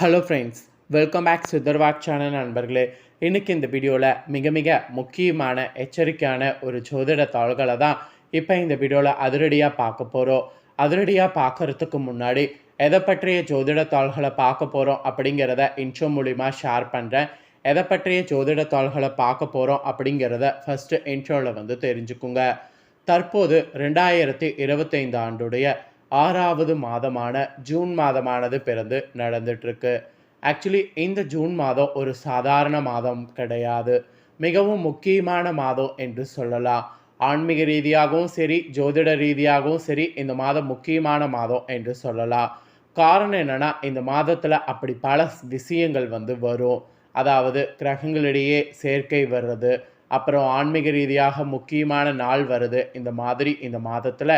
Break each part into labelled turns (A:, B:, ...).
A: Hello friends welcome back சுதர்வாக் channel நண்பர்களே. இன்றைக்கி இந்த வீடியோவில் மிக மிக முக்கியமான எச்சரிக்கையான ஒரு ஜோதிட தாள்களை தான் இப்போ இந்த வீடியோவில் அதிரடியாக பார்க்க போகிறோம் அதிரடியாக பார்க்கறதுக்கு முன்னாடி எதை பற்றிய ஜோதிட தாள்களை பார்க்க போகிறோம் அப்படிங்கிறத இன்ட்ரோ மூலிமா ஷேர் பண்ணுறேன் எதை பற்றிய ஜோதிட தாள்களை பார்க்க போகிறோம் அப்படிங்கிறத ஃபஸ்ட்டு இன்ட்ரோவில் வந்து தெரிஞ்சுக்குங்க. தற்போது ரெண்டாயிரத்தி இருபத்தைந்து ஆண்டுடைய ஆறாவது மாதமான ஜூன் மாதமானது பிறந்து நடந்துட்டுருக்கு ஆக்சுவலி இந்த ஜூன் மாதம் ஒரு சாதாரண மாதம் கிடையாது. மிகவும் முக்கியமான மாதம் என்று சொல்லலாம். ஆன்மீக ரீதியாகவும் சரி ஜோதிட ரீதியாகவும் சரி இந்த மாதம் முக்கியமான மாதம் என்று சொல்லலாம். காரணம் என்னென்னா இந்த மாதத்தில் அப்படி பல விஷயங்கள் வந்து வரும். அதாவது கிரகங்களிடையே சேர்க்கை வர்றது அப்புறம் ஆன்மீக ரீதியாக முக்கியமான நாள் வருது. இந்த மாதிரி இந்த மாதத்தில்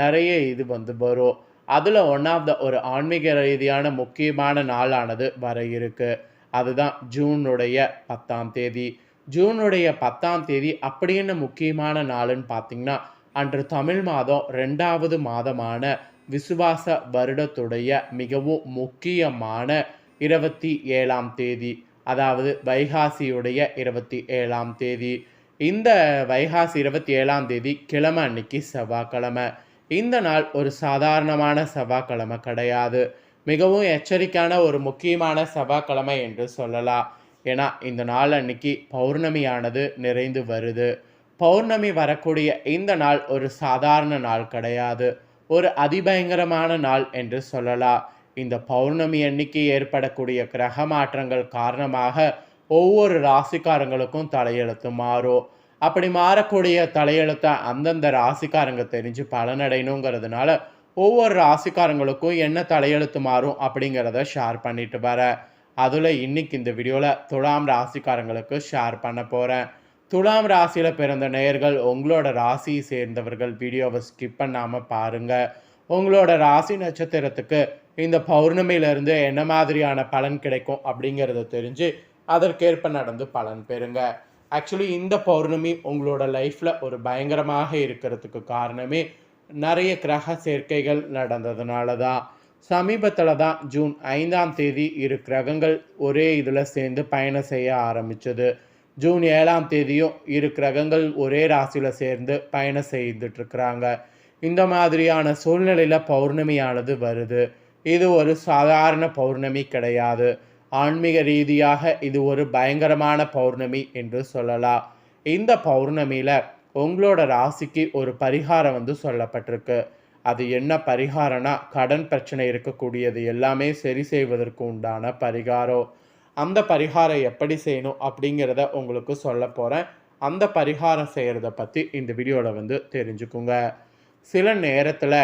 A: நிறைய இது வந்து வரும். அதில் ஒன் ஆஃப் த ஒரு ஆன்மீக ரீதியான முக்கியமான நாளானது வர இருக்கு. அதுதான் ஜூனுடைய பத்தாம் தேதி. ஜூனுடைய பத்தாம் தேதி அப்படி என்ன முக்கியமான நாளுன்னு பார்த்தீங்கன்னா அன்று தமிழ் மாதம் ரெண்டாவது மாதமான விசுவாச வருடத்துடைய மிகவும் முக்கியமான இருபத்தி ஏழாம் தேதி அதாவது வைகாசியுடைய இருபத்தி ஏழாம் தேதி. இந்த வைகாசி இருபத்தி ஏழாம் தேதி கிழமை அன்னைக்கு செவ்வாய்க்கிழமை. இந்த நாள் ஒரு சாதாரணமான செவ்வாய்க்கிழமை கிடையாது. மிகவும் எச்சரிக்கையான ஒரு முக்கியமான செவ்வாய்க்கிழமை என்று சொல்லலாம். ஏன்னா இந்த நாள் அன்னைக்கு பௌர்ணமியானது நிறைந்து வருது. பௌர்ணமி வரக்கூடிய இந்த நாள் ஒரு சாதாரண நாள் கிடையாது. ஒரு அதிபயங்கரமான நாள் என்று சொல்லலாம். இந்த பௌர்ணமி அன்னைக்கு ஏற்படக்கூடிய கிரக மாற்றங்கள் காரணமாக ஒவ்வொரு ராசிக்காரங்களுக்கும் தலையெழுத்து மாறும். அப்படி மாறக்கூடிய தலையெழுத்தை அந்தந்த ராசிக்காரங்க தெரிஞ்சு பலனடையணுங்கிறதுனால ஒவ்வொரு ராசிக்காரங்களுக்கும் என்ன தலையெழுத்து மாறும் அப்படிங்கிறத ஷேர் பண்ணிட்டு வரேன் அதில் இன்னைக்கு இந்த வீடியோவில் துலாம் ராசிக்காரங்களுக்கு ஷேர் பண்ண போகிறேன் துலாம் ராசியில் பிறந்த நேயர்கள் உங்களோட ராசியை சேர்ந்தவர்கள் வீடியோவை ஸ்கிப் பண்ணாமல் பாருங்கள் உங்களோட ராசி நட்சத்திரத்துக்கு இந்த பௌர்ணமியிலிருந்து என்ன மாதிரியான பலன் கிடைக்கும் அப்படிங்கிறத தெரிஞ்சு அதற்கேற்ப நடந்து பலன் பெறுங்க. ஆக்சுவலி இந்த பௌர்ணமி உங்களோட லைஃப்பில் ஒரு பயங்கரமாக இருக்கிறதுக்கு காரணமே நிறைய கிரக சேர்க்கைகள் நடந்ததுனால தான் சமீபத்தில் தான் ஜூன் ஐந்தாம் தேதி இரு கிரகங்கள் ஒரே இதில் சேர்ந்து பயணம் செய்ய ஆரம்பித்தது ஜூன் ஏழாம் தேதியும் இரு கிரகங்கள் ஒரே ராசியில் சேர்ந்து பயணம் செய்துட்ருக்குறாங்க இந்த மாதிரியான சூழ்நிலையில் பௌர்ணமியானது வருது. இது ஒரு சாதாரண பௌர்ணமி கிடையாது. ஆன்மீக ரீதியாக இது ஒரு பயங்கரமான பௌர்ணமி என்று சொல்லலாம். இந்த பௌர்ணமியில் உங்களோட ராசிக்கு ஒரு பரிகாரம் வந்து சொல்லப்பட்டிருக்கு. அது என்ன பரிகாரம்னா கடன் பிரச்சனை இருக்கக்கூடியது எல்லாமே சரி செய்வதற்கு உண்டான பரிகாரம். அந்த பரிகாரம் எப்படி செய்யணும் அப்படிங்கிறத உங்களுக்கு சொல்ல போகிறேன் அந்த பரிகாரம் செய்கிறத பற்றி இந்த வீடியோவில் வந்து தெரிஞ்சுக்குங்க. சில நேரத்தில்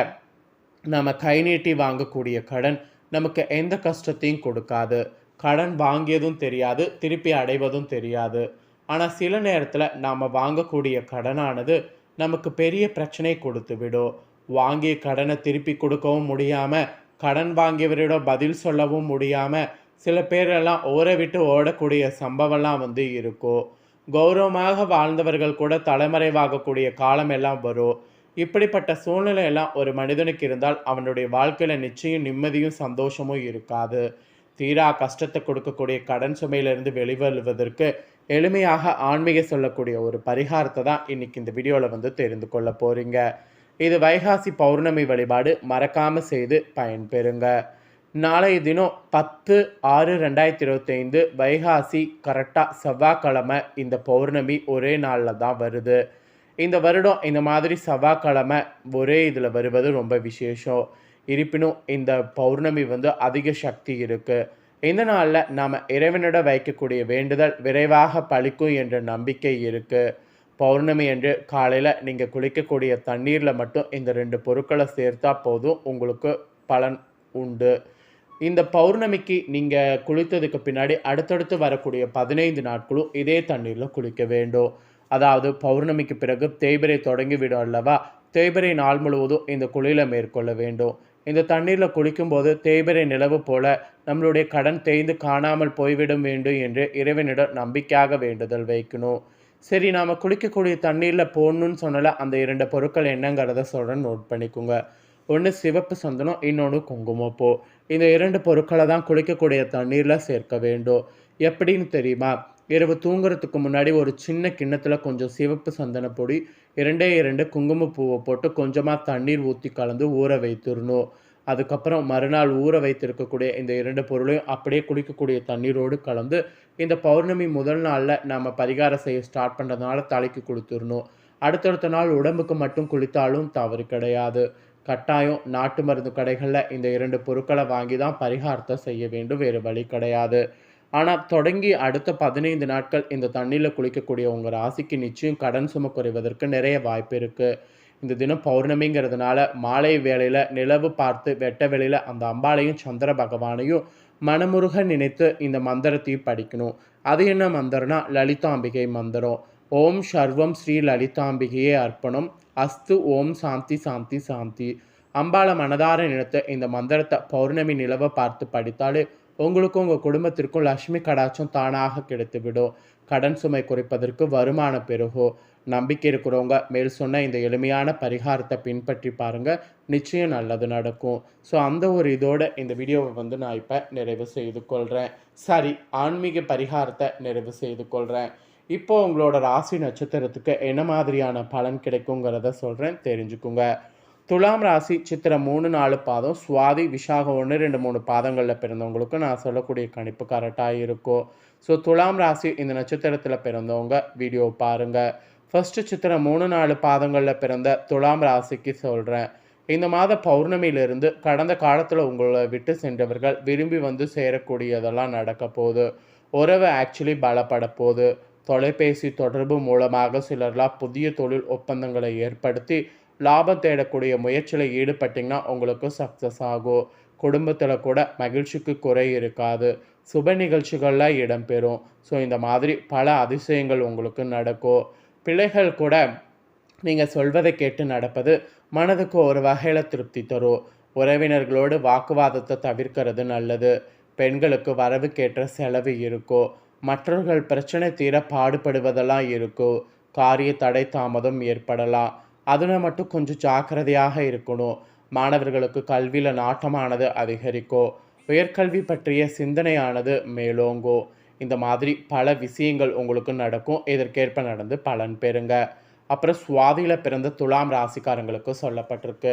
A: நம்ம கை நீட்டி வாங்கக்கூடிய கடன் நமக்கு எந்த கஷ்டத்தையும் கொடுக்காது. கடன் வாங்கியதும் தெரியாது திருப்பி அடைவதும் தெரியாது. ஆனால் சில நேரத்தில் நாம் வாங்கக்கூடிய கடனானது நமக்கு பெரிய பிரச்சனை கொடுத்து விடும். வாங்கிய கடனை திருப்பி கொடுக்கவும் முடியாமல் கடன் வாங்கியவரிடம் பதில் சொல்லவும் முடியாமல் சில பேரெல்லாம் ஊரை விட்டு ஓடக்கூடிய சம்பவம்லாம் வந்து இருக்கும். கௌரவமாக வாழ்ந்தவர்கள் கூட தலைமறைவாகக்கூடிய காலம் எல்லாம் வரும். இப்படிப்பட்ட சூழ்நிலை எல்லாம் ஒரு மனிதனுக்கு இருந்தால் அவனுடைய வாழ்க்கையில் நிச்சயம் நிம்மதியும் சந்தோஷமும் இருக்காது. தீரா கஷ்டத்தை கொடுக்கக்கூடிய கடன் சுமையிலிருந்து வெளிவருவதற்கு எளிமையாக ஆன்மீக சொல்லக்கூடிய ஒரு பரிகாரத்தை தான் இன்னைக்கு இந்த வீடியோவில் வந்து தெரிந்து கொள்ள போகிறீங்க இது வைகாசி பௌர்ணமி வழிபாடு மறக்காமல் செய்து பயன்பெறுங்க. நாளைய தினம் பத்து ஆறு ரெண்டாயிரத்தி இருபத்தைந்து வைகாசி கரெக்டாக செவ்வாய்க்கிழமை இந்த பௌர்ணமி ஒரே நாளில் தான் வருது. இந்த வருடம் இந்த மாதிரி செவ்வாய்க்கிழமை ஒரே இதில் வருவது ரொம்ப விசேஷம். இருப்பினும் இந்த பௌர்ணமி வந்து அதிக சக்தி இருக்குது இந்த நாளில் நாம் இறைவனிடம் வைக்கக்கூடிய வேண்டுதல் விரைவாக பழிக்கும் என்ற நம்பிக்கை இருக்குது பௌர்ணமி என்று காலையில் நீங்கள் குளிக்கக்கூடிய தண்ணீரில் மட்டும் இந்த ரெண்டு பொருட்களை சேர்த்தா போதும் உங்களுக்கு பலன் உண்டு. இந்த பௌர்ணமிக்கு நீங்கள் குளித்ததுக்கு பின்னாடி அடுத்தடுத்து வரக்கூடிய பதினைந்து நாட்களும் இதே தண்ணீரில் குளிக்க வேண்டும். அதாவது பௌர்ணமிக்கு பிறகு தேய்பிரை தொடங்கிவிடும் அல்லவா? தேய்பிரை நாள் முழுவதும் இந்த குளியில் மேற்கொள்ள வேண்டும். இந்த தண்ணீரில் குளிக்கும்போது தேய்பிரை நிலவு போல நம்மளுடைய கடன் தேய்ந்து காணாமல் போய்விடும் வேண்டும் என்று இறைவனிடம் நம்பிக்கையாக வேண்டுதல் வைக்கணும். சரி நாம் குளிக்கக்கூடிய தண்ணீரில் போடணும்னு சொன்னால அந்த இரண்டு பொருட்கள் என்னங்கிறத சொல்கிறேன் நோட் பண்ணிக்கோங்க. ஒன்று சிவப்பு சந்தனம் இன்னொன்று குங்குமப்பூ இந்த இரண்டு பொருட்களை தான் குளிக்கக்கூடிய தண்ணீரில் சேர்க்க வேண்டும். எப்படின்னு தெரியுமா? இரவு தூங்குறதுக்கு முன்னாடி ஒரு சின்ன கிண்ணத்தில் கொஞ்சம் சிவப்பு சந்தன பொடி இரண்டே இரண்டு குங்குமப்பூவை போட்டு கொஞ்சமாக தண்ணீர் ஊற்றி கலந்து ஊற வைத்துடணும். அதுக்கப்புறம் மறுநாள் ஊற வைத்திருக்கக்கூடிய இந்த இரண்டு பொருளையும் அப்படியே குடிக்கக்கூடிய தண்ணீரோடு கலந்து இந்த பௌர்ணமி முதல் நாளில் நம்ம பரிகாரம் செய்ய ஸ்டார்ட் பண்ணுறதுனால தலைக்கு கொடுத்துடணும் அடுத்தடுத்த நாள் உடம்புக்கு மட்டும் குளித்தாலும் தவறு கிடையாது. கட்டாயம் நாட்டு மருந்து கடைகளில் இந்த இரண்டு பொருட்களை வாங்கி தான் பரிகாரத்தை செய்ய வேண்டும். வேறு வழி கிடையாது. ஆனால் தொடங்கி அடுத்த பதினைந்து நாட்கள் இந்த தண்ணியில் குளிக்கக்கூடிய உங்கள் ராசிக்கு நிச்சயம் கடன் சும குறைவதற்கு நிறைய வாய்ப்பு இருக்குது இந்த தினம் பௌர்ணமிங்கிறதுனால மாலை வேளையில் நிலவு பார்த்து வெட்ட வேளையில் அந்த அம்பாளையும் சந்திர பகவானையும் மனமுருக நினைத்து இந்த மந்திரத்தையும் படிக்கணும். அது என்ன மந்திரம்னா லலிதாம்பிகை மந்திரம். ஓம் சர்வம் ஸ்ரீ லலிதாம்பிகையே அர்ப்பணம். அஸ்து ஓம் சாந்தி சாந்தி சாந்தி. அம்பாளை மனதார நினைத்து இந்த மந்திரத்தை பௌர்ணமி நிலவை பார்த்து படித்தாலே உங்களுக்கும் உங்கள் குடும்பத்திற்கும் லக்ஷ்மி கடாட்சம் தானாக கிடைத்துவிடும். கடன் சுமை குறைப்பதற்கு வருமானம் பெருகும் நம்பிக்கை இருக்கிறவங்க மேல் சொன்ன இந்த எளிமையான பரிகாரத்தை பின்பற்றி பாருங்கள் நிச்சயம் நல்லது நடக்கும். ஸோ அந்த ஒரு இதோட இந்த வீடியோவை வந்து நான் இப்போ நிறைவு செய்து கொள்கிறேன் சரி ஆன்மீக பரிகாரத்தை நிறைவு செய்து கொள்கிறேன் இப்போ உங்களோட ராசி நட்சத்திரத்துக்கு என்ன மாதிரியான பலன் கிடைக்குங்கிறத சொல்கிறேன் தெரிஞ்சுக்குங்க. துலாம் ராசி சித்திரை மூணு நாலு பாதம் சுவாதி விஷாக ஒன்று ரெண்டு மூணு பாதங்களில் பிறந்தவங்களுக்கு நான் சொல்லக்கூடிய கணிப்பு கரெக்டாக இருக்கும் ஸோ துலாம் ராசி இந்த நட்சத்திரத்தில் பிறந்தவங்க வீடியோ பாருங்கள் ஃபஸ்ட்டு சித்திரை மூணு நாலு பாதங்களில் பிறந்த துலாம் ராசிக்கு சொல்கிறேன் இந்த மாத பௌர்ணமியிலிருந்து கடந்த காலத்தில் உங்களை விட்டு சென்றவர்கள் விரும்பி வந்து சேரக்கூடியதெல்லாம் நடக்க போகுது. உறவு ஆக்சுவலி பலப்பட போகுது. தொலைபேசி தொடர்பு மூலமாக சிலர்லாம் புதிய தொழில் ஒப்பந்தங்களை ஏற்படுத்தி லாபம் தேடக்கூடிய முயற்சியில் ஈடுபட்டிங்கன்னா உங்களுக்கு சக்ஸஸ் ஆகும். குடும்பத்தில் கூட மகிழ்ச்சிக்கு குறை இருக்காது. சுப நிகழ்ச்சிகளில் இடம்பெறும் ஸோ இந்த மாதிரி பல அதிசயங்கள் உங்களுக்கு நடக்கும். பிள்ளைகள் கூட நீங்கள் சொல்வதை கேட்டு நடப்பது மனதுக்கு ஒரு வகையில் திருப்தி தரும். உறவினர்களோடு வாக்குவாதத்தை தவிர்க்கிறது நல்லது. பெண்களுக்கு வரவுக்கேற்ற செலவு இருக்கும். மற்றவர்கள் பிரச்சனை தீர பாடுபடுவதெல்லாம் இருக்கும். காரிய தடை தாமதம் ஏற்படலாம். அதில் மட்டும் கொஞ்சம் ஜாக்கிரதையாக இருக்கணும். மாணவர்களுக்கு கல்வியில் நாட்டமானது அதிகரிக்கும் உயர்கல்வி பற்றிய சிந்தனையானது மேலோங்கும் இந்த மாதிரி பல விஷயங்கள் உங்களுக்கு நடக்கும். இதற்கேற்ப நடந்து பலன் பெறுங்க. அப்புறம் சுவாதியில் பிறந்த துலாம் ராசிக்காரங்களுக்கு சொல்லப்பட்டிருக்கு.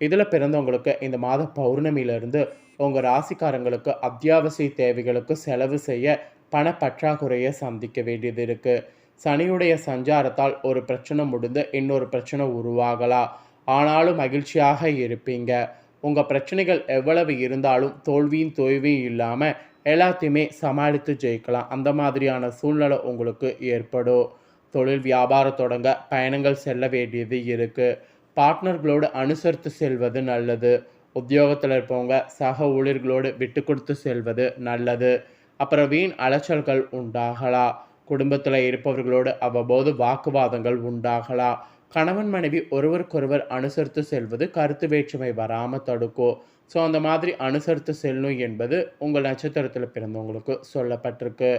A: இதில் பிறந்தவங்களுக்கு இந்த மாத பௌர்ணமியிலிருந்து உங்கள் ராசிக்காரங்களுக்கு அத்தியாவசிய தேவைகளுக்கு செலவு செய்ய பண பற்றாக்குறையை சந்திக்க வேண்டியது இருக்குது சனியுடைய சஞ்சாரத்தால் ஒரு பிரச்சனை முடிந்து இன்னொரு பிரச்சனை உருவாகலாம் ஆனாலும் மகிழ்ச்சியாக இருப்பீங்க. உங்கள் பிரச்சனைகள் எவ்வளவு இருந்தாலும் தோல்வியும் தோல்வியும் இல்லாமல் எல்லாத்தையுமே சமாளித்து ஜெயிக்கலாம். அந்த மாதிரியான சூழ்நிலை உங்களுக்கு ஏற்படும். தொழில் வியாபாரம் தொடங்க பயணங்கள் செல்ல வேண்டியது இருக்குது பார்ட்னர்களோடு அனுசரித்து செல்வது நல்லது. உத்தியோகத்தில் இருப்பவங்க சக ஊழியர்களோடு விட்டு கொடுத்து செல்வது நல்லது. அப்புறம் வீண் அலைச்சல்கள் உண்டாகலாம் குடும்பத்தில் இருப்பவர்களோடு அவ்வப்போது வாக்குவாதங்கள் உண்டாகலாம் கணவன் மனைவி ஒருவருக்கொருவர் அனுசரித்து செல்வது கருத்து வேற்றுமை வராமல் தடுக்கும் ஸோ அந்த மாதிரி அனுசரித்து செல்லணும் என்பது உங்கள் நட்சத்திரத்தில் பிறந்தவங்களுக்கு சொல்லப்பட்டிருக்கு.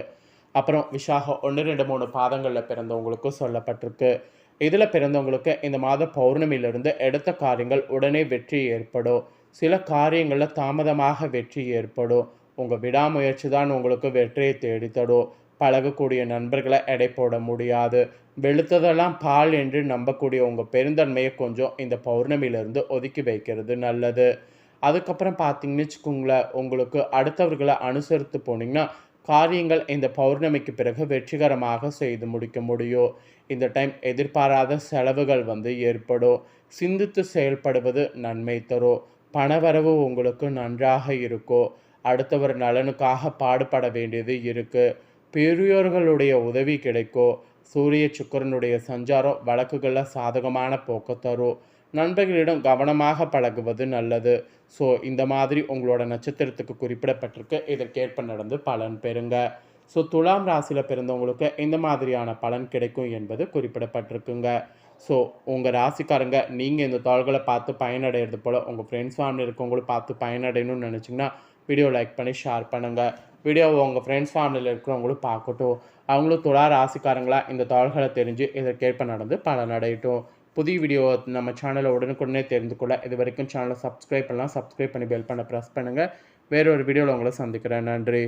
A: அப்புறம் விஷாக ஒன்று ரெண்டு மூணு பாதங்களில் பிறந்தவங்களுக்கும் சொல்லப்பட்டிருக்கு. இதில் பிறந்தவங்களுக்கு இந்த மாத பௌர்ணமியிலிருந்து எடுத்த காரியங்கள் உடனே வெற்றி ஏற்படும். சில காரியங்களில் தாமதமாக வெற்றி ஏற்படும். உங்கள் விடாமுயற்சி தான் உங்களுக்கு வெற்றியை தேடித்தடும் பழகக்கூடிய நண்பர்களை எடை போட முடியாது. வெளுத்ததெல்லாம் பால் என்று நம்பக்கூடிய உங்கள் பெருந்தன்மையை கொஞ்சம் இந்த பௌர்ணமியிலேருந்து ஒதுக்கி வைக்கிறது நல்லது. அதுக்கப்புறம் பார்த்தீங்கன்னு வச்சுக்கோங்களேன் உங்களுக்கு அடுத்தவர்களை அனுசரித்து போனீங்கன்னா காரியங்கள் இந்த பௌர்ணமிக்கு பிறகு வெற்றிகரமாக செய்து முடிக்க முடியும். இந்த டைம் எதிர்பாராத செலவுகள் வந்து ஏற்படும். சிந்தித்து செயல்படுவது நன்மை தரும். பணவரவு உங்களுக்கு நன்றாக இருக்கும். அடுத்தவர் நலனுக்காக பாடுபட வேண்டியது இருக்குது பெரியோர்களுடைய உதவி கிடைக்கும் சூரிய சுக்கரனுடைய சஞ்சாரம் வழக்குகளில் சாதகமான போக்க தரும் நண்பர்களிடம் கவனமாக பழகுவது நல்லது. ஸோ இந்த மாதிரி உங்களோட நட்சத்திரத்துக்கு குறிப்பிடப்பட்டிருக்கு. இதற்கேற்ப நடந்து பலன் பெறுங்க. ஸோ துலாம் ராசியில் பிறந்தவங்களுக்கு இந்த மாதிரியான பலன் கிடைக்கும் என்பது குறிப்பிடப்பட்டிருக்குங்க. ஸோ உங்கள் ராசிக்காரங்க நீங்கள் இந்த தாள்களை பார்த்து பயனடைகிறது போல் உங்கள் ஃப்ரெண்ட்ஸ் ஃபேமிலி இருக்கவங்களும் பார்த்து பயனடையணும்னு நினச்சிங்கன்னா வீடியோ லைக் பண்ணி ஷேர் பண்ணுங்கள் வீடியோவை உங்கள் ஃப்ரெண்ட்ஸ் ஃபேமிலியில் இருக்கிறவங்களும் பார்க்கட்டும். அவங்களும் துளா ராசிக்காரங்களாக இந்த தாள்களை தெரிஞ்சு இதற்கேற்ப நடந்து பலனடையட்டும் புதிய வீடியோ நம்ம சேனலை உடனுக்குடனே தெரிந்து கொள்ள இது வரைக்கும் சேனலை சப்ஸ்கிரைப் பண்ணலாம். சப்ஸ்கிரைப் பண்ணி பெல் பண்ண ப்ரெஸ் பண்ணுங்கள் வேறொரு வீடியோவில் உங்களை சந்திக்கிறேன். நன்றி.